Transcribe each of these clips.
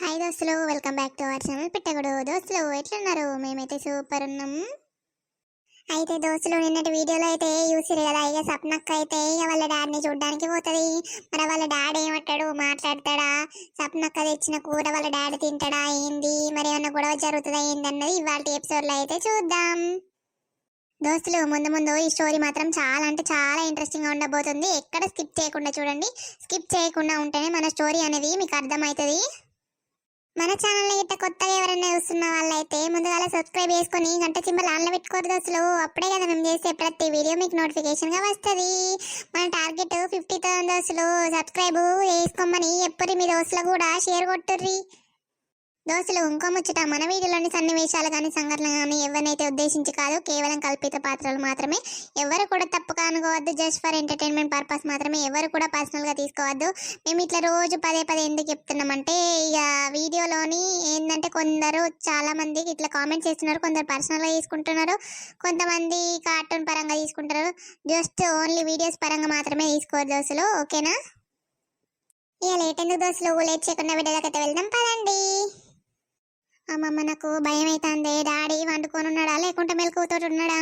Hi దోస్తులు welcome back to our channel Pettagadu దోస్తులు ఎట్లున్నారు? మేమైతే సూపర్ ఉన్నాం. అయితే దోస్తులు నిన్నటి వీడియోలో అయితే చూసిరు కదా ఇక సప్నక్క అయితే ఇక వాళ్ళ డాడీని చూడడానికి పోతుంది. మరి వాళ్ళ డాడీ ఏమంటాడు? మాట్లాడతాడా? సప్నక్క తెచ్చిన కూర వాళ్ళ డాడీ తింటాడా? ఏంది? మరి ఏమన్నా గొడవ జరుగుతుందా? ఏంది అన్నది ఇవాళ ఎపిసోడ్లో అయితే చూద్దాం. దోస్తులు ముందు ముందు ఈ స్టోరీ మాత్రం చాలా అంటే చాలా ఇంట్రెస్టింగ్గా ఉండబోతుంది. ఎక్కడ స్కిప్ చేయకుండా చూడండి. స్కిప్ చేయకుండా ఉంటేనే మన స్టోరీ అనేది మీకు అర్థమవుతుంది. మన ఛానల్ ఇట్ట కొత్తగా ఎవరైనా చూస్తున్న వాళ్ళైతే ముందుగా సబ్స్క్రైబ్ చేసుకొని గంట సింబల్ ఆన్లో పెట్టుకోరు అసలు. అప్పుడే కదా మేము చేసే ప్రతి వీడియో మీకు నోటిఫికేషన్గా వస్తుంది. మన టార్గెట్ ఫిఫ్టీ థౌసండ్ అసలు. సబ్స్క్రైబ్ చేసుకోమని ఎప్పుడు మీ దోస్తులు కూడా షేర్ కొట్టుర్రి. దోస్తులు ఇంకో ముచ్చట. మన వీడియోలోని సన్నివేశాలు కానీ సంఘటనలు కానీ ఎవరినైతే ఉద్దేశించి కాదు కేవలం కల్పిత పాత్రలు మాత్రమే. ఎవరు కూడా తప్పుగా అనుకోవద్దు. జస్ట్ ఫర్ ఎంటర్టైన్మెంట్ పర్పస్ మాత్రమే. ఎవరు కూడా పర్సనల్గా తీసుకోవద్దు. మేము ఇట్లా రోజు పదే పదే ఎందుకు చెప్తున్నామంటే ఇక వీడియోలోని ఏంటంటే కొందరు చాలా మంది ఇట్లా కామెంట్స్ చేస్తున్నారు. కొందరు పర్సనల్గా తీసుకుంటున్నారు. కొంతమంది కార్టూన్ పరంగా తీసుకుంటారు జస్ట్ ఓన్లీ వీడియోస్ పరంగా మాత్రమే తీసుకోవద్దు దోశలు ఓకేనా ఇక లేట్ ఎందుకు దోశలు లేట్ చేయకుండా వీడియోలోకి వెళ్దాం. పదండి. అమ్మమ్మ నాకు భయం అవుతుంది డాడీ వండుకొని ఉన్నాడా లేకుంటే మెలకువతో ఉన్నాడా?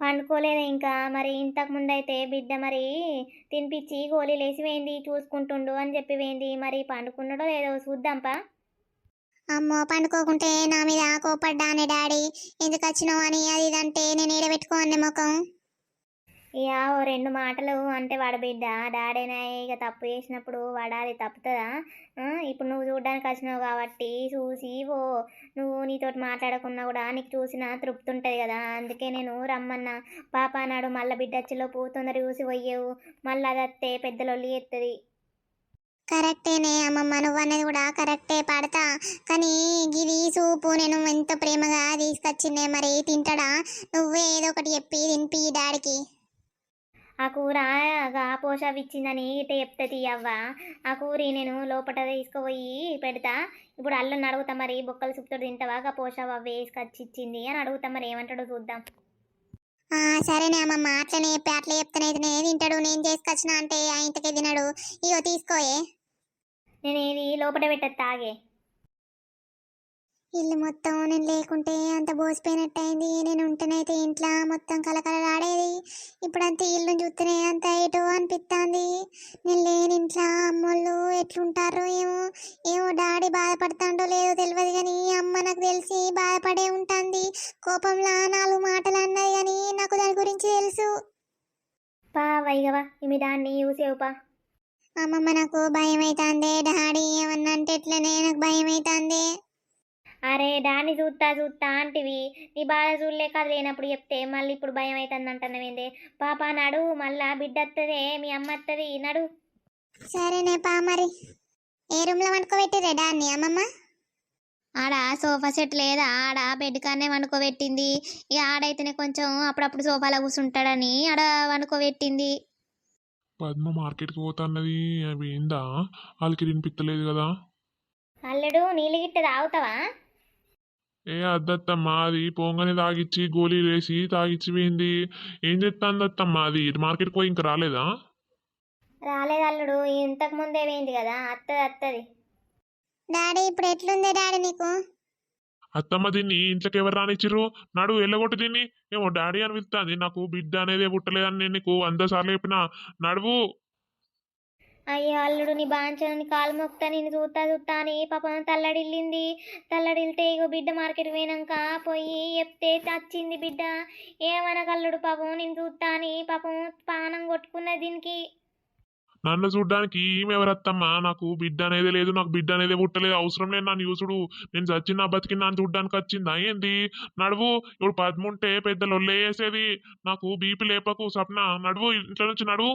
పండుకోలేదు ఇంకా. మరి ఇంతకు ముందు అయితే బిడ్డ మరి తినిపించి గోళీలు వేసి వేయింది చూసుకుంటుండు అని చెప్పి వేయింది మరి పండుకున్నాడో లేదో చూద్దాంపా అమ్మో పండుకోకుంటే నా మీద కోపడ్డానే డాడీ. ఎందుకు వచ్చినావు అని అది ఇదంటే నేను ఏడబెట్టుకోండి ముఖం. ఇక ఓ రెండు మాటలు అంటే వాడ బిడ్డ డాడీనా ఇక తప్పు చేసినప్పుడు వాడాలి తప్పుతుందా? ఇప్పుడు నువ్వు చూడడానికి వచ్చినావు కాబట్టి చూసి ఓ నువ్వు నీతోటి మాట్లాడకున్నా కూడా నీకు చూసిన తృప్తి ఉంటుంది కదా. అందుకే నేను రమ్మన్నా. పాప నాడు మళ్ళీ బిడ్డ వచ్చేలోపు తొందర చూసి పోయేవు మళ్ళీ అది వస్తే పెద్దలొల్లి ఎత్తుంది కరెక్టేనే అమ్మమ్మ నువ్వు అనేది కూడా కరెక్టే పడతా. కానీ గిది సూపు నేను ఎంతో ప్రేమగా తీసుకొచ్చిందే మరి తింటాడా? నువ్వే ఏదో ఒకటి చెప్పి తినిపి డాడీకి. ఆ కూర పోషావి ఇచ్చిందని ఇట చెప్తుంది అవ్వ. ఆ కూరి నేను లోపల తీసుకుపోయి పెడతా. ఇప్పుడు అల్లం అడుగుతా మరి బొక్కలు సుప్పుతోటి తింటావా? గా పోషావు అవి వేసుకొచ్చి ఇచ్చింది అని అడుగుతా మరి ఏమంటాడో చూద్దాం. ఆ, సరేనే అమ్మమ్మ అట్లనే చెప్పి అట్లా చెప్తానైతేనే తింటాడు నేను చేసుకొచ్చిన అంటే ఆ ఇంతకే తినడు. ఇగో తీసుకోయే నేను ఇది లోపల పెట్టదు తాగే ఇల్లు మొత్తం నేను లేకుంటే అంత బోసిపోయినట్టు అయింది నేను ఉంటేనైతే ఇంట్లో మొత్తం కలకలలాడేది ఇప్పుడు అంత ఇల్లు చూస్తేనే అంత ఏటో అనిపిస్తుంది నేను లేని ఇంట్లో అమ్మోళ్ళు ఎట్లుంటారో ఏమో. ఏమో డాడీ బాధపడతాడో లేదో తెలియదు కానీ అమ్మ నాకు తెలిసి బాధపడే ఉంటుంది. కోపంలో నాలుగు మాటలు అన్నది కానీ నాకు దాని గురించి తెలుసు. పా వైగవా ఇమి దాన్ని అమ్మమ్మ నాకు భయం అవుతుంది డాడీ ఏమన్నా అంటే ఎట్లనే నాకు భయం అవుతుంది అరే దాన్ని చూస్తా చూస్తా అంటివి. నీ బాధ చూడలేక అది లేనప్పుడు చెప్తే. మళ్ళీ ఇప్పుడు భయం అవుతుంది అంటున్నావేందే పాప నడు మళ్ళా బిడ్డ వస్తుంది మీ అమ్మ వస్తుంది నడు. సరేనే పా మరి. ఏ రూమ్లో వండుకోబెట్టిరే డాన్ని అమ్మమ్మ? ఆడ సోఫా సెట్ లేదా? ఆడ బెడ్ కానే వండుకోబెట్టింది. ఇక ఆడైతేనే కొంచెం అప్పుడప్పుడు సోఫాలో కూర్చుంటాడని ఆడ వండుకోబెట్టింది. పద్మ మార్కెట్కి పోతున్నది. అవి ఏందా? వాళ్ళకి వినిపించలేదు కదా. అల్లుడు నీళ్ళు గిట్ట తాగుతావా? ఏ అద్దత్తమ్మా అది పొంగని తాగిచ్చి గోళీలు వేసి తాగిచ్చి పోయింది. ఏం చెప్తాంది అత్తమ్మా అది? మార్కెట్కి పోయి ఇంకా రాలేదా? రాలేదు అల్లుడు ఇంతకు ముందే పోయింది కదా అత్తది అత్తది. డాడీ ఇప్పుడు ఎట్లుంది డాడీ నీకు? అత్తమ్మ దీన్ని ఇంట్లోకి ఎవరు రానిచ్చిర్రు? నాడు ఎల్లగొట్టు దీన్ని. ఏమో డాడీ అని పిలుస్తుంది నాకు బిడ్డ అనేది పుట్టలేదని నేను నీకు వంద సార్లు చెప్పిన. నడువు. అయ్యో అల్లుడు నీ బాంచని కాలు మొక్తా నేను చూస్తా చూస్తా అని పాపం తల్లడిల్లింది. తల్లడిల్తే ఇగో బిడ్డ మార్కెట్ పోయినాక పోయి చెప్తే చచ్చింది బిడ్డ. ఏమనగల్లుడు పాపం నేను చూస్తా అని పాపం పానం కొట్టుకున్నది దీనికి. నన్ను చూడడానికి ఈమె ఎవరత్తమ్మా? నాకు బిడ్డ అనేది లేదు నాకు బిడ్డ అనేది పుట్టలేదు. అవసరం లేదు నన్ను యూసుడు నేను చచ్చిన బతికి నన్ను చూడడానికి వచ్చిందా? ఏంది? నడువు ఇప్పుడు పద్ముంటే పెద్దలు లొల్లేసేది. నాకు బీపీ లేపకు సప్న. నడువు ఇంట్లో నుంచి నడువు.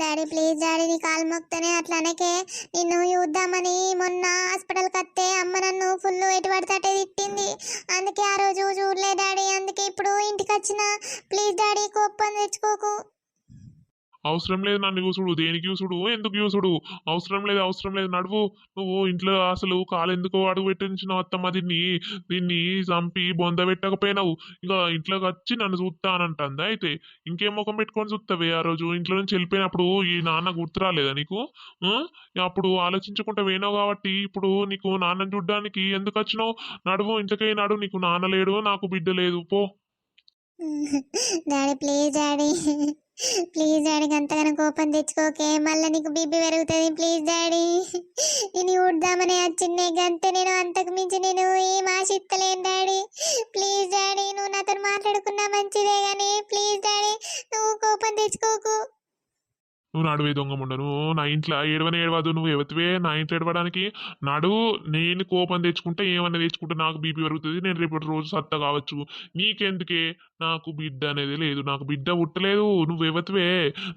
డాడీ ప్లీజ్ డాడీ నీ కాలు మొక్తనే అట్లనకే నిన్ను చూద్దామని మొన్న హాస్పిటల్కి వస్తే అమ్మ నన్ను ఫుల్ ఎటు పడితే తిట్టింది. అందుకే ఆ రోజు చూడలే డాడీ అందుకే ఇప్పుడు ఇంటికి వచ్చిన. ప్లీజ్ డాడీ కోపం తెచ్చుకోకు. అవసరం లేదు నన్ను చూసుడు దేనికి చూసుడు ఎందుకు చూసుడు? అవసరం లేదు అవసరం లేదు నడువు. నువ్వు ఇంట్లో అసలు కాలు ఎందుకు అడుగు పెట్టించిన అత్తమ్మ దీన్ని? దీన్ని చంపి బొంద పెట్టకపోయినావు. ఇక ఇంట్లోకి వచ్చి నన్ను చూస్తానంటుంది. అయితే ఇంకేం ముఖం పెట్టుకొని చూస్తావే ఆ రోజు? ఇంట్లో నుంచి వెళ్ళిపోయినప్పుడు ఈ నాన్న గుర్తు రాలేదా నీకు? అప్పుడు ఆలోచించకుండా పోయినావు కాబట్టి ఇప్పుడు నీకు నాన్నని చూడ్డానికి ఎందుకు వచ్చినావు? నడువు ఇంట్లోకి నడు. నీకు నాన్న లేడు నాకు బిడ్డ లేదు. పో. Daddy please daddy. ప్లీజ్ డాడీకి అంతగానో కోపం తెచ్చుకోకే మళ్ళీ నీకు బీపీ పెరుగుతుంది. ప్లీజ్ డాడీ నేను ఊడ్దామని వచ్చిందే గంతే నేను అంతకు మించి నేను ఏం ఆశిస్తలేను డాడీ ప్లీజ్ డాడీ నువ్వు నాతో మాట్లాడుకున్నా మంచిదే కానీ ప్లీజ్ డాడీ నువ్వు కోపం తెచ్చుకోకు. నువ్వు నడువే దొంగ ఉండను నువ్వు నా ఇంట్లో ఏడవని ఏడవదు నువ్వు ఎవతివే నా ఇంట్లో ఏడవడానికి నడు నేను కోపం తెచ్చుకుంటే ఏమన్నా తెచ్చుకుంటే నాకు బీపీ పెరుగుతుంది నేను రేపటి రోజు సత్త కావచ్చు. నీకెందుకే? నాకు బిడ్డ అనేది లేదు నాకు బిడ్డ పుట్టలేదు నువ్వు ఎవతివే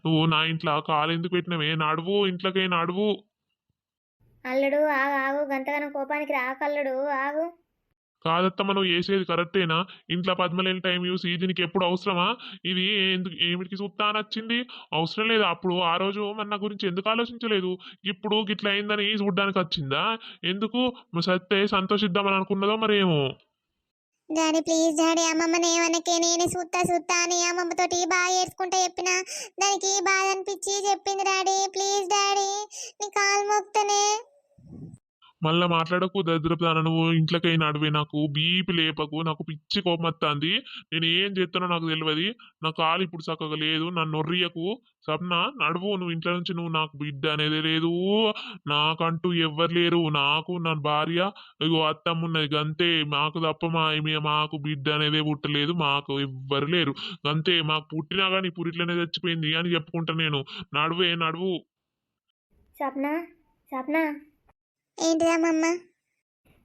నువ్వు నా ఇంట్లో కాలు ఎందుకు పెట్టినవే? నడువు ఇంట్లోకే నడువు అల్లుడు ఆగు ఆగు గంతగానం కోపానికి రాకల్లుడు ఆగు. కాదత్తమ్మ నువ్వు చేసేది కరెక్టేనా? ఇంట్లో పద్మలేని టైం చూసి దీనికి ఎప్పుడు అవసరమా? ఇది ఎందుకు ఏమిటికి చూస్తా అని వచ్చింది? అవసరం లేదు? అప్పుడు ఆ రోజు మన నా గురించి ఎందుకు ఆలోచించలేదు? ఇప్పుడు గిట్ల అయిందని చూడ్డానికి వచ్చిందా? ఎందుకు సత్తే సంతోషిద్దామని అనుకున్నదో మరేమో. డాడీ ప్లీజ్ డాడీ అమ్మమ్మని ఏమనకే? నేనే సూత్తా సూత్తా అని అమ్మమ్మతోటి బాగా ఏడ్చుకుంటా చెప్పిన దానికి బాధ అనిపించి చెప్పింది డాడీ. ప్లీజ్ డాడీ నీ కాలు మొక్తనే మళ్ళీ మాట్లాడకు దరిద్రపుదాన నువ్వు ఇంట్లోకి నడివే నాకు బీపీ లేపకు నాకు పిచ్చి కోపం వస్తుంది నేను ఏం చేస్తానో నాకు తెలియదు నా కాలు ఇప్పుడు చక్కగా లేదు నన్ను నొర్రియకు సప్న నడువు నువ్వు ఇంట్లో నుంచి నువ్వు నాకు బిడ్డ అనేది లేదు. నాకంటూ ఎవ్వరు లేరు. నాకు నా భార్య ఇగో అత్తమ్మ ఉన్నది అంతే మాకు తప్ప మా మాకు బిడ్డ అనేది పుట్టలేదు. మాకు ఎవ్వరు లేరు. గంతే మాకు పుట్టినా కానీ పురిట్లనే చచ్చిపోయింది అని చెప్పుకుంటా నేను. నడువే నడువు. సప్న సప్న. ఏంటిదమ్మమ్మ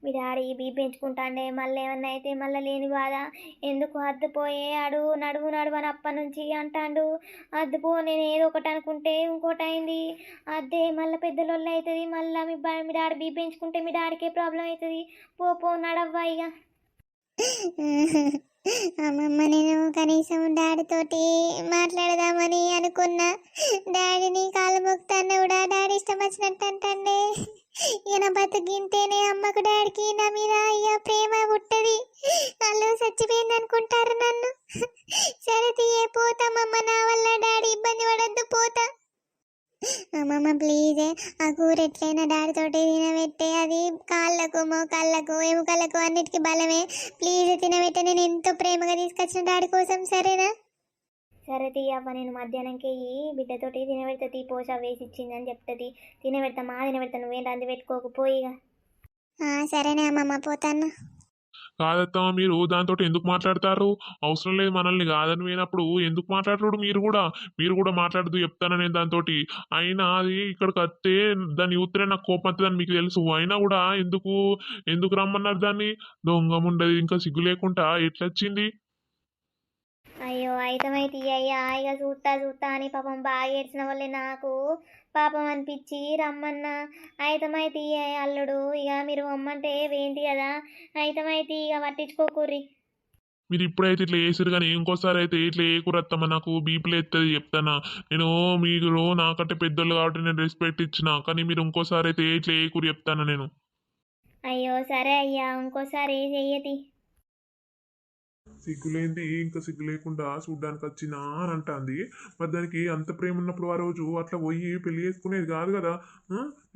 మీ డాడీ బీ పెంచుకుంటాండే మళ్ళీ ఏమన్నా అయితే మళ్ళీ లేని బాధ. ఎందుకు అద్దుపోయే అడు నడువు నడువు అని అప్పటి నుంచి అంటాండు. అద్దుపో నేను ఏదో ఒకటి అనుకుంటే ఇంకోటి అయింది. అద్దే మళ్ళీ పెద్దలోళ్ళు అవుతుంది మళ్ళీ మీ మీ డాడీ బీ పెంచుకుంటే మీ డాడీకే ప్రాబ్లం అవుతుంది. పో పో నడవ్వా ఇక అమ్మమ్మ నేను కనీసం డాడీతోటి మాట్లాడదామని అనుకున్నా. డాడీని కాలు మొక్తాను కూడా డాడీ ఇష్టం వచ్చినట్టు అంటండే. ఈయన బతికింటేనే అమ్మకు డాడీకి నా మీద అయ్యా ప్రేమ పుట్టది. వాళ్ళు చచ్చిపోయింది అనుకుంటారు నన్ను. సరే తీయే పోతామమ్మ నా వల్ల డాడీ ఇబ్బంది పడద్దు పోతా. అమ్మమ్మ ప్లీజ్ ఆ కూర ఎట్లయినా డాడీ తోటి తినబెట్టే అది కాళ్ళకు మోకాళ్ళకు ఎముకలకు అన్నిటికీ బలమే. ప్లీజ్ తినబెట్టే నేను ఎంతో ప్రేమగా తీసుకొచ్చిన డాడీ కోసం సరేనా? సరే తీయవ్వ నేను మధ్యాహ్నంకి ఈ బిడ్డతోటి తినబెడతా తీ పోష వేసి ఇచ్చిందని చెప్తుంది. తినబెడతా మా తినబెడతా నువ్వేం రంది పెట్టుకోకపోయి ఇక. ఆ, సరేనే అమ్మమ్మ పోతాను. కాదత్తమ్మ మీరు దాంతో ఎందుకు మాట్లాడతారు? అవసరం లేదు మనల్ని కాదని పోయినప్పుడు ఎందుకు మాట్లాడరు మీరు కూడా? మీరు కూడా మాట్లాడదు చెప్తాను నేను దాంతో అయినా అది ఇక్కడికి వస్తే దాన్ని ఊతరే నాకు కోపం వస్తుందని మీకు తెలుసు. అయినా కూడా ఎందుకు? ఎందుకు రమ్మన్నారు దాన్ని? దొంగ ఉండదు ఇంకా సిగ్గు లేకుండా ఎట్లొచ్చింది? అయితమైతే అయ్యా. ఇక చూస్తా చూస్తా అని పాపం బాగా ఏడ్చిన వాళ్ళే నాకు. పాపం అనిపించి రమ్మన్నా అయితమైతే అల్లుడు. ఇక మీరు రమ్మంటే ఏంటి కదా. అయితమైతే ఇక పట్టించుకోకూర్రి మీరు ఇప్పుడైతే ఇట్లా వేసారు కానీ ఇంకోసారి అయితే ఇట్లా ఏ కూరత్తమ్మ నాకు బీపీలు ఎత్తది చెప్తానా. నేను మీరు నాకంటే పెద్దోళ్ళు కాబట్టి నేను రెస్పెక్ట్ ఇచ్చిన. కానీ మీరు ఇంకోసారి అయితే ఇట్లా ఏ కూర చెప్తానా నేను? అయ్యో సరే అయ్యా. ఇంకోసారి చెయ్యతి. సిగ్గులేంది ఇంకా సిగ్గు లేకుండా చూడ్డానికి వచ్చినా అని అంటాంది. మరి దానికి అంత ప్రేమ ఉన్నప్పుడు ఆ రోజు అట్లా పోయి పెళ్ళి చేసుకునేది కాదు కదా.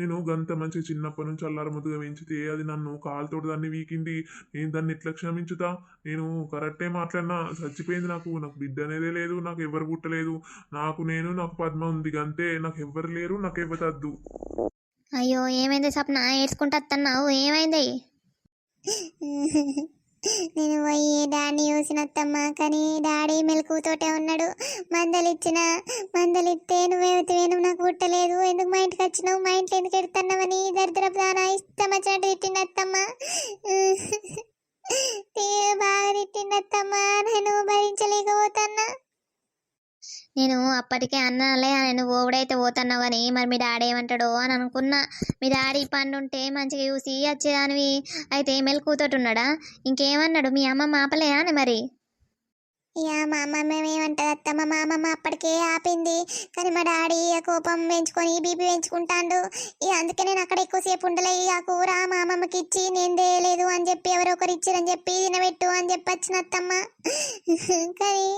నేను గంత మంచి చిన్నప్పటి నుంచి అల్లారముద్దుగా పెంచితే అది నన్ను కాలుతో దాన్ని వీకింది. నేను దాన్ని ఎట్లా క్షమించుతా? నేను కరెక్టే మాట్లాడినా చచ్చిపోయింది నాకు. నాకు బిడ్డ అనేదే లేదు నాకు ఎవరు పుట్టలేదు. నాకు నేను నాకు పద్మ ఉంది గంతే. నాకు ఎవ్వరు లేరు నాకు ఇవ్వతద్దు అయ్యో ఏమైంది సప్న? ఏడ్చుకుంటా ఏమైంది? నేను పోయి డాడీ చూసినత్తమ్మ కానీ డాడీ మెలకుతోటే ఉన్నాడు. మందలిచ్చిన మందలిస్తే నువ్వేమిటివే నువ్వు నాకు పుట్టలేదు. ఎందుకు మా ఇంటికి వచ్చినావు? మా ఇంట్లో ఎందుకు ఎడుతున్నావని దరిద్రపు దానా ఇష్టం వచ్చినట్టు తిట్టిండత్తమ్మ. తీరు బాగా తిట్టిండత్తమ్మ. నేను భరించలేకపోతున్నా. నేను అప్పటికే అన్నాలే నువ్వు ఓడైతే పోతున్నావు అని మరి మీ డాడీ ఏమంటాడో అని అనుకున్నా. మీ డాడీ పండు ఉంటే మంచిగా చూసి వచ్చేదానివి. అయితే మెలకుతోటి ఉన్నాడా ఇంకేమన్నాడు? మీ అమ్మ మాపలేదా అని మరి? ఇక మా అమ్మమ్మ ఏమంటది అత్తమ్మ మా అమ్మమ్మ అప్పటికే ఆపింది. కానీ మా డాడీ ఇక కోపం పెంచుకొని బీపీ పెంచుకుంటాండు. ఇక అందుకే నేను అక్కడ ఎక్కువసేపు ఉండలే. ఇక ఆ కూర మా అమ్మమ్మకి ఇచ్చి నేను తేయలేదు అని చెప్పి ఎవరో ఒకరు ఇచ్చారని చెప్పి తినబెట్టు అని చెప్పి వచ్చిన అత్తమ్మ. కానీ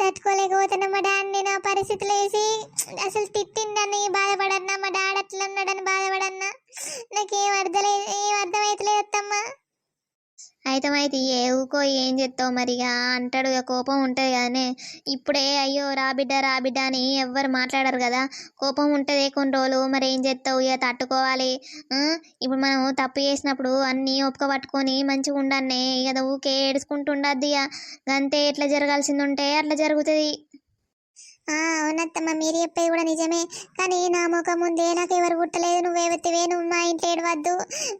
తట్టుకోలేకపోతున్నా మా డాడీ నేను ఆ పరిస్థితులు వేసి అసలు తిట్టిండని బాధపడన్నా? మా డాడీ అట్లా అన్నాడని బాధపడన్నా? నాకేం అర్థలేదు ఏం అర్థమవుతలేదు అత్తమ్మ. అయితే అయితే ఏ ఊకో ఏం చెప్తావు మరి ఇక అంటాడు ఇక కోపం ఉంటుంది కదనే. ఇప్పుడే అయ్యో రా బిడ్డ రా బిడ్డ అని ఎవ్వరు మాట్లాడరు కదా. కోపం ఉంటుంది కొన్ని రోజులు. మరి ఏం చేస్తావు ఇక తట్టుకోవాలి. ఇప్పుడు మనం తప్పు చేసినప్పుడు అన్నీ ఒప్పుక పట్టుకొని మంచిగా ఉండన్నే ఇక ఊకే ఏడుచుకుంటుండద్దు ఇక. అంతే ఎట్లా జరగాల్సింది ఉంటే అట్లా జరుగుతుంది. అవునత్తమ్మ మీరు చెప్పేది కూడా నిజమే. కానీ నా ముఖం ముందే నాకు ఎవరు పుట్టలేదు నువ్వెవతివే నువ్వు మా ఇంట్లో ఏడవద్దు.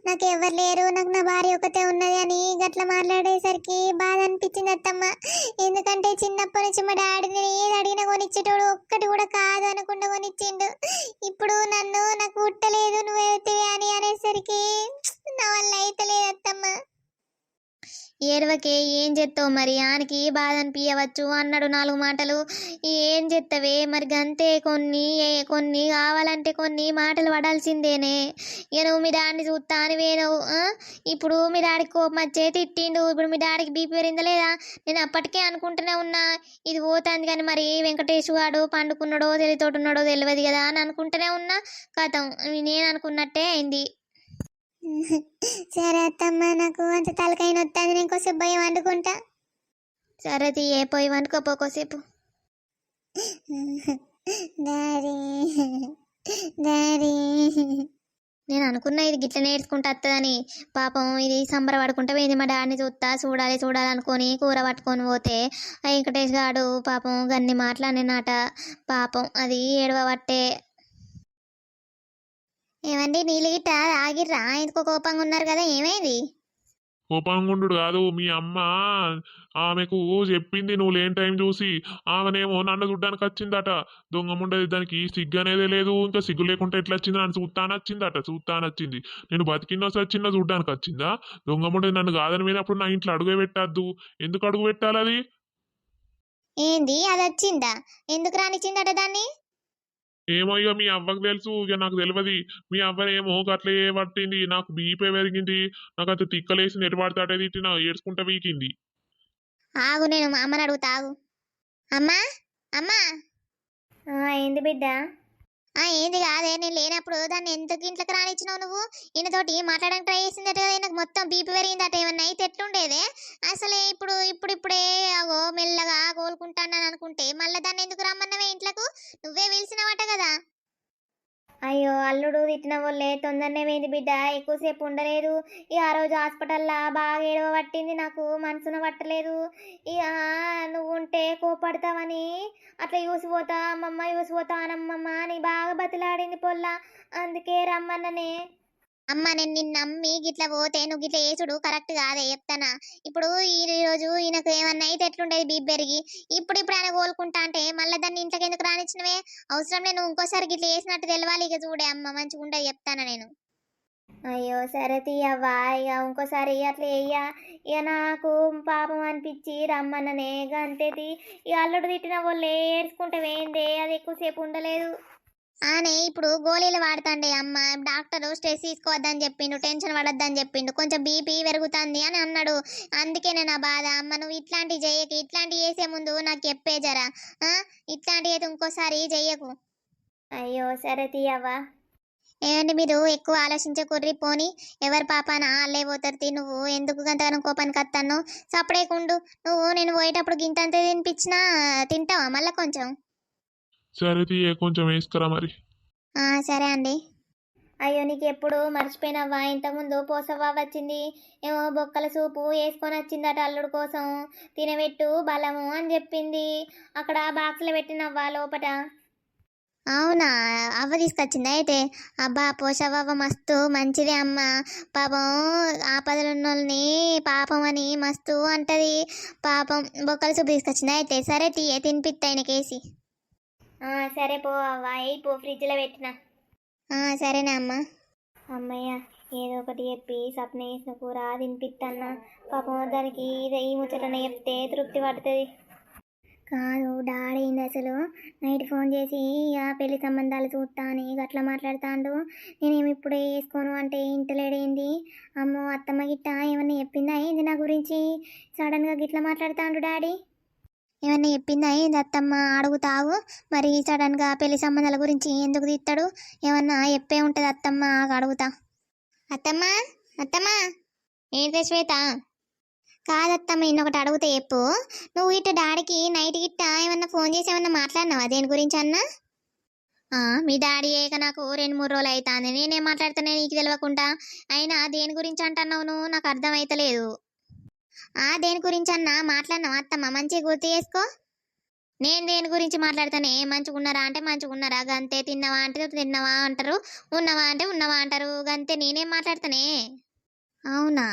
నాకు ఎవరు లేరు నాకు నా భార్య ఒకతే ఉన్నది అని గట్ల మాట్లాడేసరికి బాధ అనిపించింది అత్తమ్మ. ఎందుకంటే చిన్నప్పటి నుంచి మా డాడీని ఏది అడిగినా కొనిచ్చేటోడు ఒక్కటి కూడా కాదు అనకుండా కొనిచ్చిండు. ఇప్పుడు నన్ను నాకు పుట్టలేదు నువ్వెవతివే అని అనేసరికి నా వల్ల అయితే లేదు అత్తమ్మ. ఏడవకే ఏం చేస్తావు మరి? ఆనికి బాధ అనిపించవచ్చు అన్నాడు నాలుగు మాటలు. ఏం చేస్తావే మరి గంతే కొన్ని ఏ- కొన్ని కావాలంటే కొన్ని మాటలు పడాల్సిందేనే. ఇక నువ్వు మీ డాడీని చూస్తా అని వేనవు ఇప్పుడు మీ డాడీకి కోపం వచ్చే తిట్టిండు. ఇప్పుడు మీ డాడీకి బీపీ పెరిందా లేదా నేను అప్పటికే అనుకుంటూనే ఉన్నా. ఇది పోతుంది కానీ మరి వెంకటేష్ వాడు పండుకున్నాడో తెలితోటి ఉన్నాడో తెలియదు కదా అని అనుకుంటూనే ఉన్నా. కథం. నేను అనుకున్నట్టే అయింది. సరే అత్తమ్మ నాకు అంత తలకాయ నొత్తాది నేను కొంచెం భయం వండుకుంటా. సరే తీయే పోయి వండుకోపోకోసేపు డాడీ డాడీ. నేను అనుకున్నా ఇది గిట్ల నేర్చుకుంటా వస్తుందని పాపం ఇది సంబరపడుకుంటా పోయింది మా డాడీని చూస్తా. చూడాలి చూడాలి అనుకొని కూర పట్టుకొని పోతే వెంకటేష్ గాడు పాపం గన్ని మాట్లాడినాట పాపం అది ఏడవబట్టే ఏమండి నీళ్ళు గిట్ట ఆగిర్రా? ఎందుకో కోపంగా ఉన్నారు కదా ఏమైంది? కోపంగుండు కాదు మీ అమ్మ ఆమెకు చెప్పింది నువ్వు లేని టైం చూసి ఆమెనేమో నన్ను చూడ్డానికి వచ్చిందట. దొంగముండేది దానికి సిగ్గు అనేది లేదు ఇంకా సిగ్గు లేకుండా ఎట్లా వచ్చింది? నన్ను చూస్తానొచ్చిందట చూస్తానొచ్చింది నేను బతికిన్నో వచ్చిందో చూడ్డానికి వచ్చిందా? దొంగముండేది నన్ను కాదని పోయినప్పుడు నా ఇంట్లో అడుగే పెట్టద్దు. ఎందుకు అడుగు పెట్టాలి అది ఏంది అది వచ్చిందా ఎందుకు రానిచ్చిందట దాన్ని? ఏమో ఇక మీ అవ్వకు తెలుసు ఇక నాకు తెలియదు మీ అవ్వ ఏమో గట్ల ఏ పట్టింది? నాకు బీపీ పెరిగింది. నాకు అంత తిక్కలేసి నెట్ పడతాటే తిట్టిన ఏడ్చుకుంటా వీకింది. ఆగు నేను మా అమ్మని అడుగుతా ఆగు. అమ్మా అమ్మా. ఆ, ఏంది బిడ్డ? ఆ ఏంది కాదే నేను లేనప్పుడు దాన్ని ఎందుకు ఇంట్లోకి రానిచ్చినావు నువ్వు? ఈయనతోటి మాట్లాడడానికి ట్రై చేసిందట కదా ఈయనకు మొత్తం బీపీ పెరిగిందట ఏమన్నా అయితే ఎట్లుండేదే? అసలే ఇప్పుడు ఇప్పుడు ఇప్పుడే అగో మెల్లగా కోలుకుంటానని అనుకుంటే మళ్ళీ దాన్ని ఎందుకు రమ్మన్నవే ఇంట్లోకు? నువ్వే పిలిచినవట కదా. అయ్యో అల్లుడు తిట్టిన వాళ్ళే తొందరనే పోయింది బిడ్డ. ఎక్కువసేపు ఉండలేదు. ఇక ఆ రోజు హాస్పిటల్లో బాగా ఏడవ పట్టింది నాకు. మనసున పట్టలేదు. ఇక నువ్వు ఉంటే కోపడతావని. అట్లా చూసిపోతా అమ్మమ్మ చూసిపోతా అనమ్మమ్మ అని బాగా బతిలాడింది పొల్ల. అందుకే రమ్మన్ననే. అమ్మ నేను నిన్ను నమ్మి గిట్ల పోతే నువ్వు గిట్లా వేసుడు కరెక్ట్ కాదే చెప్తానా? ఇప్పుడు ఈ రోజు ఈయనకు ఏమన్నా అయితే ఎట్లుండేది బీపీ పెరిగి? ఇప్పుడు ఇప్పుడు ఆయన కోలుకుంటా అంటే మళ్ళీ దాన్ని ఇంట్లోకి ఎందుకు రానిచ్చినవే? అవసరం నేను ఇంకోసారి గిట్ల వేసినట్టు తెలవాలి ఇక చూడే అమ్మ మంచిగా ఉండేది చెప్తానా నేను? అయ్యో సరే తీయవ్వా ఇక ఇంకోసారి అట్లా వేయ్యా ఇక నాకు పాపం అనిపించి రమ్మన్ననే ఇక అంతే ఇక అల్లుడు తిట్టిన వాళ్ళు ఏడ్చుకుంటే వేయిందే అది ఎక్కువసేపు ఉండలేదు. ఆనే ఇప్పుడు గోళీలు వాడుతాండే అమ్మ. డాక్టర్ స్ట్రెస్ తీసుకోవద్దని చెప్పిండు టెన్షన్ పడొద్దని చెప్పిండు. కొంచెం బీపీ పెరుగుతుంది అని అన్నాడు. అందుకే నేను ఆ బాధ. అమ్మ నువ్వు ఇట్లాంటివి చెయ్యకు ఇట్లాంటివి చేసే ముందు నాకు చెప్పే జరా? ఇట్లాంటివి అయితే ఇంకోసారి చెయ్యకు అయ్యో సరే తీయవ్వా. ఏమండి మీరు? ఎక్కువ ఆలోచించకుర్రి పోని. ఎవరి పాపాన అల్లే పోతారు తీ నువ్వు. ఎందుకు గంతగానం కోపానికి వస్తాను సపడేకుండు నువ్వు నేను పోయేటప్పుడు గింతంత తినిపించినా తింటావా మళ్ళీ కొంచెం? సరే తీయే కొంచెం వేసుకురా మరి. ఆ, సరే అండి. అయ్యో నీకు ఎప్పుడు మర్చిపోయినవ్వా ఇంతకుముందు పోసవ్వ వచ్చింది. ఏమో బొక్కల సూపు వేసుకొని వచ్చిందట అల్లుడు కోసం. తినబెట్టు బలము అని చెప్పింది. అక్కడ బాక్స్లో పెట్టినవ్వా లోపట? అవునా? అవ్వ తీసుకొచ్చింది అయితే? అబ్బా పోషవ్వ మస్తు మంచిది అమ్మ. పాపం ఆపదలున్న వాళ్ళని పాపం అని మస్తు అంటది. పాపం బొక్కల సూపు తీసుకొచ్చింది అయితే? సరే తీయ తినిపిత్తా ఆయనకేసి సరే పో అవ్వ ఎయి పో ఫ్రిడ్జ్లో పెట్టిన. సరేనా అమ్మ. అమ్మయ్య ఏదో ఒకటి చెప్పి సప్న వేసిన కూర తినిపిత్తన్నా. పాపం దానికి ఈ ముచ్చటనే చెప్తే తృప్తి పడుతుంది. కాదు డాడీ ఏంది అసలు? నైట్ ఫోన్ చేసి ఇక పెళ్ళి సంబంధాలు చూస్తా అని గట్లా మాట్లాడుతాండు. నేనేమి ఇప్పుడే వేసుకోను అంటే ఇంటలేడేంది అమ్మో అత్తమ్మ గిట్ట ఏమన్నా చెప్పిందా ఏంది నా గురించి? సడన్గా గిట్లా మాట్లాడుతాండు డాడీ. ఏమన్నా చెప్పిందా? ఏంది అత్తమ్మ? అడుగుతావు? మరి సడన్గా పెళ్ళి సంబంధాల గురించి ఎందుకు తీస్తాడు ఏమన్నా చెప్పే ఉంటుంది అత్తమ్మ అడుగుతా. అత్తమ్మ? అత్తమ్మ? ఏంటి శ్వేత? కాదత్తమ్మ ఇన్నొకటి అడుగుతా చెప్పు. నువ్వు ఇట్ట డాడీకి నైట్ గిట్ట ఏమన్నా ఫోన్ చేసి ఏమన్నా మాట్లాడినావా? దేని గురించి అన్నా? మీ డాడీ ఏక నాకు రెండు మూడు రోజులు అవుతుంది నేనేం మాట్లాడుతున్నా నీకు తెలియకుండా అయినా దేని గురించి అంటున్నావు నువ్వు? నాకు అర్థం ఆ దేని గురించి అన్నా మాట్లాడినావా అత్తమ్మ మంచిగా గుర్తు చేసుకో. నేను దేని గురించి మాట్లాడతానే? మంచిగా ఉన్నారా అంటే మంచిగున్నారా? గంతే తిన్నావా అంటే తిన్నావా అంటారు. ఉన్నవా అంటే ఉన్నవా అంటారు. గంతే నేనేం మాట్లాడతానే? అవునా?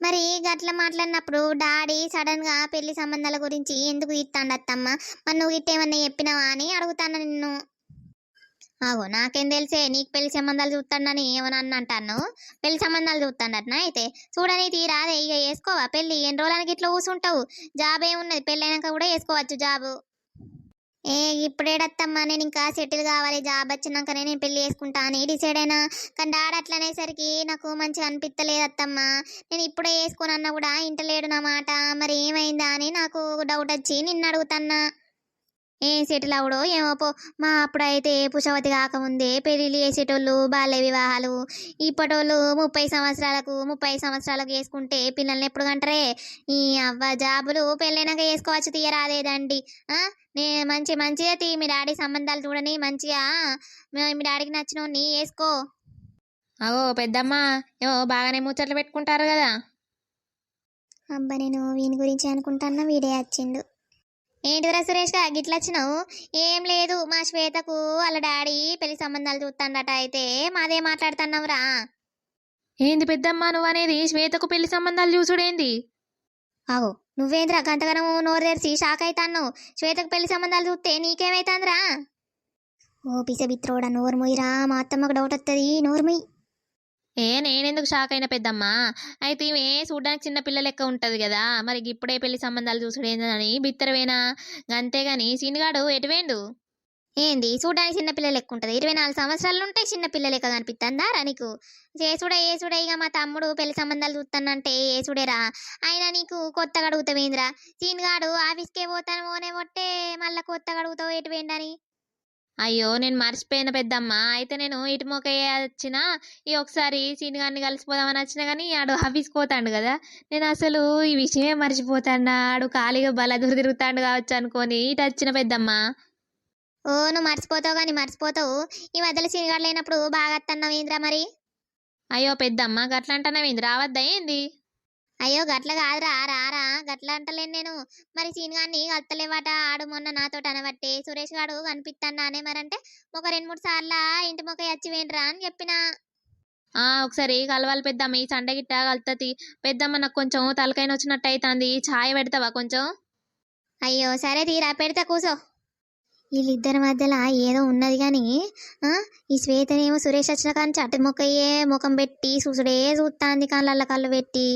మరి గట్ల మాట్లాడినప్పుడు డాడీ సడన్గా పెళ్ళి సంబంధాల గురించి ఎందుకు ఇస్తాండు అత్తమ్మ మరి నువ్వు ఇట్టేమన్నా చెప్పినావా అని అడుగుతాను నిన్ను. ఆగో నాకేం తెలిసే నీకు పెళ్ళి సంబంధాలు చూస్తాడని ఏమన్నా అంటాను. పెళ్ళి సంబంధాలు చూస్తాడటనా అయితే. చూడని తీరాదే ఇక వేసుకోవా? పెళ్ళి ఎన్ని రోజులకి ఇట్లా కూర్చుంటావు జాబ్ ఏమున్నది? పెళ్ళి అయినాక కూడా వేసుకోవచ్చు జాబు. ఏ ఇప్పుడేడత్తమ్మా నేను ఇంకా సెటిల్ కావాలి. జాబ్ వచ్చినాకనే నేను పెళ్ళి చేసుకుంటా అని డిసైడ్ అయినా. కానీ డాడీ అట్లనేసరికి నాకు మంచిగా అనిపిస్తలేదు అత్తమ్మా నేను ఇప్పుడే వేసుకోనన్నా అన్నా కూడా ఇంటలేడు నా మాట. మరి ఏమైందా అని నాకు డౌట్ వచ్చి నిన్ను అడుగుతున్నా. ఏం సెటిల్ అవడో ఏమో పో. మా అప్పుడైతే పుషవతి కాకముందే పెళ్ళిళ్ళు చేసేటోళ్ళు బాల్య వివాహాలు. ఇప్పటోళ్ళు ముప్పై సంవత్సరాలకు ముప్పై సంవత్సరాలకు వేసుకుంటే పిల్లల్ని ఎప్పుడు కంటారే? ఈ అవ్వ జాబులు పెళ్ళైనాక వేసుకోవచ్చు తీయరాదేదండి నే మంచి మంచిగా తీ. మీ డాడీ సంబంధాలు చూడని మంచిగా. మీ- మీ డాడీకి నచ్చినోని వేసుకో. అవో పెద్దమ్మ ఏమో బాగానే ముచ్చట్లు పెట్టుకుంటారు కదా. అబ్బా నేను వీని గురించి అనుకుంటాన్నా వీడే వచ్చిండు ఏంటిదిరా సురేష్గా గిట్ల వచ్చినావు? ఏం లేదు మా శ్వేతకు వాళ్ళ డాడీ పెళ్ళి సంబంధాలు చూస్తాడట అయితే మాదే మాట్లాడుతున్నావురా ఏంది పెద్దమ్మ నువ్వు అనేది శ్వేతకు పెళ్ళి సంబంధాలు చూసుడేంది? ఆగో నువ్వేంద్రా గంటగనము నోరు తెరిచి షాక్ అవుతాను శ్వేతకు పెళ్ళి సంబంధాలు చూస్తే నీకేమైతాందిరా? ఓ పిసబిత్రోడా నోరు మొయ్యరా మా అత్తమ్మకు డౌట్ వస్తుంది నోరు మొయ్యి ఏ నేనెందుకు షాక్ అయిన పెద్దమ్మ? అయితే ఈమె చూడడానికి చిన్న పిల్ల లెక్క ఉంటుంది కదా మరి ఇప్పుడే పెళ్ళి సంబంధాలు చూసుడేందని బిత్తరవేనా అంతేగాని సీనిగాడు ఎటువేండు? ఏంది? చూడడానికి చిన్న పిల్ల లెక్క ఉంటుంది. ఇరవై నాలుగు సంవత్సరాలు ఉంటాయి చిన్న పిల్ల లెక్క కనిపిస్తుందా రా నీకు? చేసుడే ఏసుడే ఇక మా తమ్ముడు పెళ్ళి సంబంధాలు చూస్తానంటే ఏసుడేరా? అయినా నీకు కొత్తగా అడుగుతావేంద్రా సీన్గాడు ఆఫీస్కే పోతాను పోనే పొట్టే మళ్ళీ కొత్తగా అడుగుతావు ఎటువేండని? అయ్యో! నేను మర్చిపోయిన పెద్దమ్మ. అయితే నేను ఇటు మొక్కయ్య వచ్చిన ఈ ఒకసారి సీనిగాడిని కలిసిపోదామని వచ్చినా కానీ ఆడు ఆఫీస్కి పోతాడు కదా. నేను అసలు ఈ విషయమే మర్చిపోతాడా ఆడు ఖాళీగా బలదూరు తిరుగుతాడు కావచ్చు అనుకొని ఇటు వచ్చిన పెద్దమ్మ. ఓ నువ్వు మర్చిపోతావు కానీ మర్చిపోతావు. ఈ మధ్యలో సీన్గాడు లేనప్పుడు బాగా అత్తన్నావు ఏంద్రా మరి? అయ్యో పెద్దమ్మ గట్ల అంటున్నావేంది? రావద్దా ఏంది? అయ్యో గట్ల కాదురా రారా గట్ల అంటలేను నేను. మరి సీన్గాన్ని కలుతలేవాట ఆడు మొన్న నాతో అనబట్టే సురేష్ గాడు కనిపిస్తాడా అనే మరంటే ఒక రెండు మూడు సార్లు ఇంటి మొక్క వచ్చి వేండ్రా అని చెప్పిన. ఆ ఒకసారి కలవాలి పెద్దమ్మ ఈ సండే గిట్ట కలుతుంది పెద్దమ్మ నాకు కొంచెం తలకైన వచ్చినట్టు అవుతుంది ఛాయ్ పెడతావా కొంచెం? అయ్యో సరే తీరా పెడతా కూసో. వీళ్ళిద్దరి మధ్యలో ఏదో ఉన్నది కానీ ఈ శ్వేతనేమో సురేష్ వచ్చిన కానీ చట్టి మొక్కయ్యే ముఖం పెట్టి చూసుడే చూస్తాంది కళ్ళ కళ్ళు పెట్టి.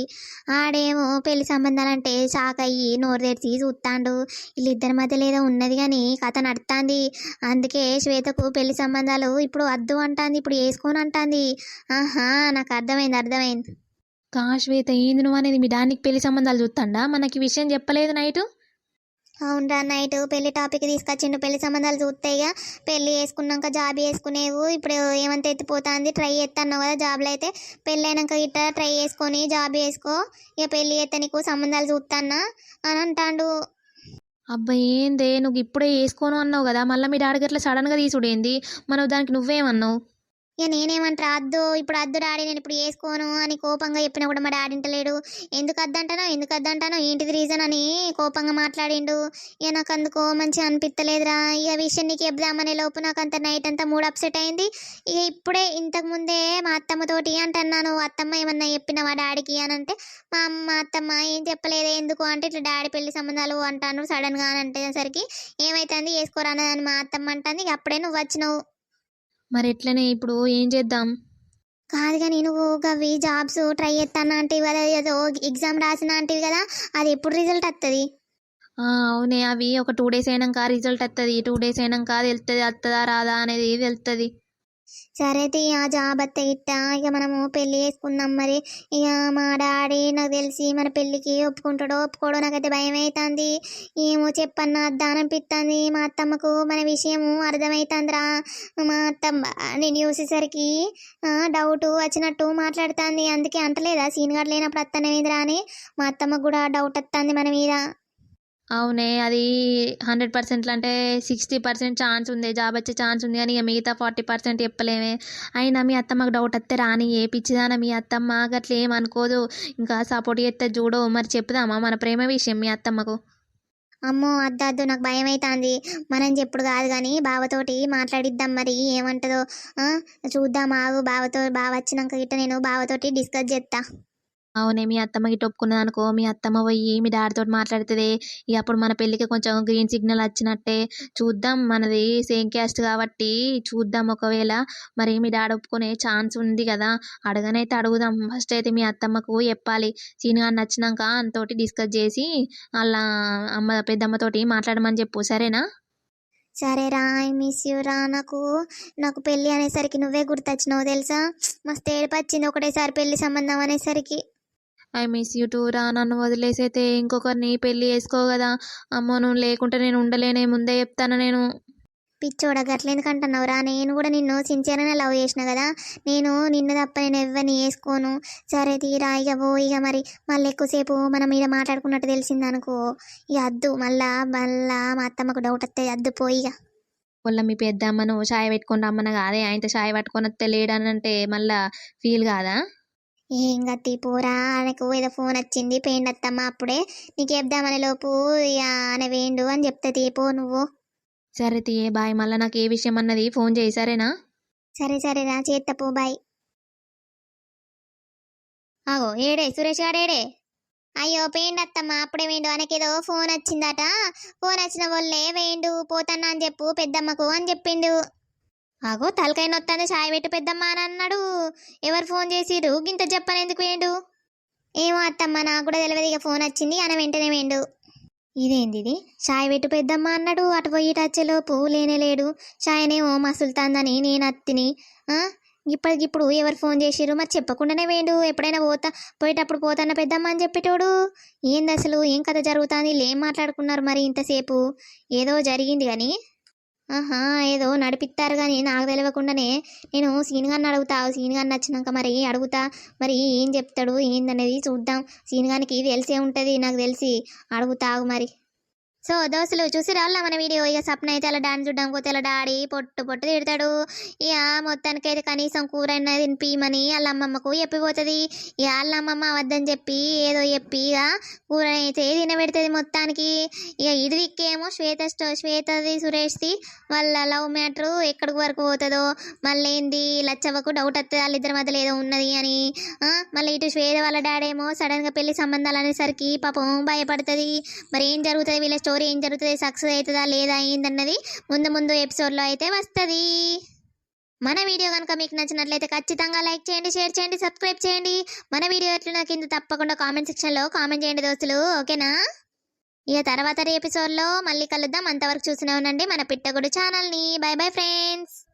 ఆడేమో పెళ్ళి సంబంధాలంటే షాక్ అయ్యి నోరు తెరిచి చూస్తాండు. వీళ్ళిద్దరి మధ్యలో ఏదో ఉన్నది కానీ కథ నడుతుంది అందుకే శ్వేతకు పెళ్ళి సంబంధాలు ఇప్పుడు వద్దు అంటాంది ఇప్పుడు వేసుకొని అంటాంది. ఆహా నాకు అర్థమైంది అర్థమైంది. కా శ్వేత ఏంది నువ్వు అనేది మీ డానికి పెళ్ళి సంబంధాలు చూస్తాడా? మనకి విషయం చెప్పలేదు నైటు. అవునరా నైట్ పెళ్ళి టాపిక్ తీసుకొచ్చిండు. పెళ్ళి సంబంధాలు చూస్తే ఇక. పెళ్ళి వేసుకున్నాక జాబ్ వేసుకునేవు ఇప్పుడు ఏమంత ఎత్తిపోతుంది? ట్రై చేస్తున్నావు కదా జాబ్లో అయితే. పెళ్ళి అయినాక ఇట్లా ట్రై చేసుకొని జాబ్ వేసుకో ఇక పెళ్ళి అయితే నీకు సంబంధాలు చూస్తానా అని అంటాండు. అబ్బా ఏందే? నువ్వు ఇప్పుడే వేసుకోను అన్నావు కదా. మళ్ళీ మీ డాడీ అట్లా సడన్గా తీసుడేంది మనం దానికి నువ్వేమన్నావు ఇక నేనేమంటారా? అద్దు ఇప్పుడు అద్దు డాడీ నేను ఇప్పుడు వేసుకోను అని కోపంగా చెప్పినా కూడా మా డాడీ ఇంటలేడు ఎందుకు అద్దంటానో ఎందుకు అద్దంటానో ఏంటిది రీజన్ అని కోపంగా మాట్లాడిండు. ఇక నాకు అందుకో మంచిగా అనిపించలేదురా ఇక విషయం నీకు చెప్దామనే లోపు నాకు అంత నైట్ అంతా మూడు అప్సెట్ అయింది. ఇక ఇప్పుడే ఇంతకు ముందే మా అత్తమ్మతోటి అంటున్నాను అత్తమ్మ ఏమన్నా చెప్పిన మా డాడీకి? అని అంటే మా అమ్మ అత్తమ్మ ఏం చెప్పలేదు ఎందుకు? అంటే ఇట్లా డాడీ పెళ్ళి సంబంధాలు అంటాను సడన్గా అని అంటేసరికి ఏమైతుంది? వేసుకోరా అని మా అత్తమ్మ అంటుంది. ఇక అప్పుడే నువ్వు వచ్చినావు. మరి ఎట్లనే ఇప్పుడు ఏం చేద్దాం? కాదు కానీ నువ్వు గవి జాబ్స్ ట్రై చేస్తాను అంటివి కదా ఏదో ఎగ్జామ్ రాసిన అంటివి కదా అది ఎప్పుడు రిజల్ట్ వస్తుంది అవునే అవి ఒక టూ డేస్ అయినాక రిజల్ట్ వస్తుంది టూ డేస్ అయినాక తెలుస్తుంది వస్తుందా రాదా అనేది తెలుస్తుంది సరే తీ ఆ జాబ్ అత్త ఇట్ట ఇక మనము పెళ్ళి చేసుకుందాం మరి. ఇక మా డాడీ నాకు తెలిసి మన పెళ్ళికి ఒప్పుకుంటాడో ఒప్పుకోడో నాకైతే భయం అవుతుంది ఏమో చెప్పన్న అనిపిస్తుంది మా అత్తమ్మకు మన విషయము అర్థమవుతుందిరా మా అత్తమ్మ నేను చూసేసరికి డౌట్ వచ్చినట్టు మాట్లాడుతుంది. అందుకే అంటలేదా? సీన్ గారు లేనప్పుడు అత్తనేంద్రా అని. మా అత్తమ్మకు కూడా డౌట్ వస్తుంది మన మీద. అవునే అది హండ్రెడ్ పర్సెంట్లు అంటే సిక్స్టీ పర్సెంట్ ఛాన్స్ ఉంది జాబ్ వచ్చే ఛాన్స్ ఉంది కానీ ఇక మిగతా ఫార్టీ పర్సెంట్ చెప్పలేమే. అయినా మీ అత్తమ్మకు డౌట్ వస్తే రాని ఏ పిచ్చిదానా మీ అత్తమ్మ అట్లా ఏమనుకోదు ఇంకా సపోర్ట్ చేస్తే చూడు మరి చెప్దామా మన ప్రేమ విషయం మీ అత్తమ్మకు? అమ్మో అద్దద్దు నాకు భయం అవుతుంది మనం చెప్పుడు కాదు కానీ బావతోటి మాట్లాడిద్దాం మరి ఏమంటదో చూద్దాం ఆగు బావతో బావ వచ్చినాక గిట్ట నేను బావతోటి డిస్కస్ చేస్తా అవునే మీ అత్తమ్మ గిట్ట ఒప్పుకున్నది అనుకో మీ అత్తమ్మ పోయి మీ డాడీతో మాట్లాడుతుంది ఇక అప్పుడు మన పెళ్ళికి కొంచెం గ్రీన్ సిగ్నల్ వచ్చినట్టే. చూద్దాం మనది సేమ్ క్యాస్ట్ కాబట్టి చూద్దాం ఒకవేళ. మరి మీ డాడీ ఒప్పుకునే ఛాన్స్ ఉంది కదా అడగనైతే అడుగుదాం. ఫస్ట్ అయితే మీ అత్తమ్మకు చెప్పాలి. సీన్ గారు నచ్చినాక అంతోటి డిస్కస్ చేసి వాళ్ళ అమ్మ పెద్దమ్మతోటి మాట్లాడమని చెప్పు సరేనా? సరే రా ఐ మిస్ యూ రా. నాకు నాకు పెళ్ళి అనేసరికి నువ్వే గుర్తొచ్చినావు తెలుసా? మస్తు ఏడిపచ్చింది ఒకటేసారి పెళ్ళి సంబంధం అనేసరికి. ఐ మిస్ యూ టూ రా నన్ను వదిలేసైతే ఇంకొకరిని పెళ్ళి చేసుకో కదా. అమ్మో నువ్వు లేకుంటే నేను ఉండలేనే ముందే చెప్తాను నేను. పిచ్చోడ గట్లెందుకంటున్నావు రా నేను కూడా నిన్ను సిన్సియర్గానే లవ్ చేసిన కదా. నేను నిన్ను తప్ప నేను ఎవరిని వేసుకోను సరే తీరా ఇక పో ఇక మరి. మళ్ళీ ఎక్కువసేపు మనం మీద మాట్లాడుకున్నట్టు తెలిసిందనుకో ఇక అద్దు మళ్ళా మళ్ళా మా అత్తమ్మకు డౌట్ వస్తే అద్దు పోయి ఇక. వాళ్ళ మీ పెద్దమ్మను చాయ్ పెట్టుకొని రమ్మన కాదే ఆయనతో చాయ్ పట్టుకొని వస్తే లేడనంటే మళ్ళా ఫీల్ కాదా? ఏం గట్టి పోరా ఆయనకు ఏదో ఫోన్ వచ్చింది. పెయింట్ అత్తమ్మ అప్పుడే. నీకు చెప్దామనే లోపు ఆయన వేండు అని చెప్తే పో నువ్వు. సరే తీయే బాయ్. మళ్ళీ నాకు ఏ విషయం అన్నది ఫోన్ చేయి సరేనా? సరే సరే రా చేత్త పో బాయ్. ఆగో ఏడే? సురేష్ గాడేడే అయ్యో పెయింట్ అత్తమ్మ. అప్పుడే వేండు ఆయనకేదో ఫోన్ వచ్చిందట. ఫోన్ వచ్చిన వాళ్ళే వేండు పోతన్నా అని చెప్పు పెద్దమ్మకు అని చెప్పిండు. ఆగో తలకాయ నొత్తానే చాయ్ పెట్టు పెద్దమ్మా అని అన్నాడు. ఎవరు ఫోన్ చేసిరు గింత చెప్పని ఎందుకు వేండు? ఏమో అత్తమ్మ నాకు కూడా తెలియదు ఇక ఫోన్ వచ్చింది అని వెంటనే వేండు. ఇదేంది ఇది? చాయ్ పెట్టు పెద్దమ్మా అన్నాడు. అటు పోయి ఇటు లేనే లేడు. చాయనేమో మసులుతాందని నేను అత్తిని ఇప్పటికిప్పుడు ఎవరు ఫోన్ చేసిరు మరి చెప్పకుండానే వేండు. ఎప్పుడైనా పోతా పోయేటప్పుడు పోతాన్న పెద్దమ్మ అని చెప్పేటోడు. ఏంది అసలు ఏం కథ జరుగుతుంది? లేం ఏం మాట్లాడుకున్నారు మరి ఇంతసేపు? ఏదో జరిగింది కానీ ఆహా ఏదో నడిపిస్తారు కానీ నాకు తెలియకుండానే నేను సీనిగాన్ని అడుగుతావు అడుగుతా. సీన్ వచ్చినాక మరి అడుగుతా. మరి ఏం చెప్తాడు ఏందనేది చూద్దాం. సీనిగానికి తెలిసే ఉంటుంది నాకు తెలిసి. అడుగుతావు మరి. సో దోస్తులు చూసి రాళ్ళ మన వీడియో? ఇక సప్న అయితే అలా డాన్స్ చూడడం పోతే అలా డాడీ పొట్టు పొట్టు తిడతాడు. ఇక మొత్తానికి అయితే కనీసం కూర అయినా తినిపిమని వాళ్ళ అమ్మమ్మకు చెప్పిపోతుంది. ఇక వాళ్ళ అమ్మమ్మ వద్దని చెప్పి ఏదో చెప్పి ఇక కూర అయితే తినబెడుతుంది మొత్తానికి. ఇక ఇది శ్వేత శ్వేతది సురేష్ది వాళ్ళ లవ్ మ్యాటర్ ఎక్కడికి వరకు పోతుందో మళ్ళీ ఏంది లచ్చవ్వకు డౌట్ వస్తుంది వాళ్ళిద్దరి మధ్యలో ఏదో ఉన్నది అని. మళ్ళీ ఇటు శ్వేత వాళ్ళ డాడీ ఏమో సడన్గా పెళ్ళి సంబంధాలు అనేసరికి పాపం భయపడుతుంది. మరి ఏం జరుగుతుంది వీళ్ళ స్టోరీ ఏం జరుగుతుంది సక్సెస్ అవుతుందా లేదా అయిందన్నది ముందు ముందు ఎపిసోడ్లో అయితే వస్తుంది. మన వీడియో కనుక మీకు నచ్చినట్లయితే ఖచ్చితంగా లైక్ చేయండి షేర్ చేయండి సబ్స్క్రైబ్ చేయండి. మన వీడియో ఎట్లున్నా కింద తప్పకుండా కామెంట్ సెక్షన్లో కామెంట్ చేయండి దోస్తులు ఓకేనా? ఇక తర్వాత ఎపిసోడ్లో మళ్ళీ కలుద్దాం. అంతవరకు చూసినా ఉండండి మన పిట్టగుడు ఛానల్ని. Bye bye friends.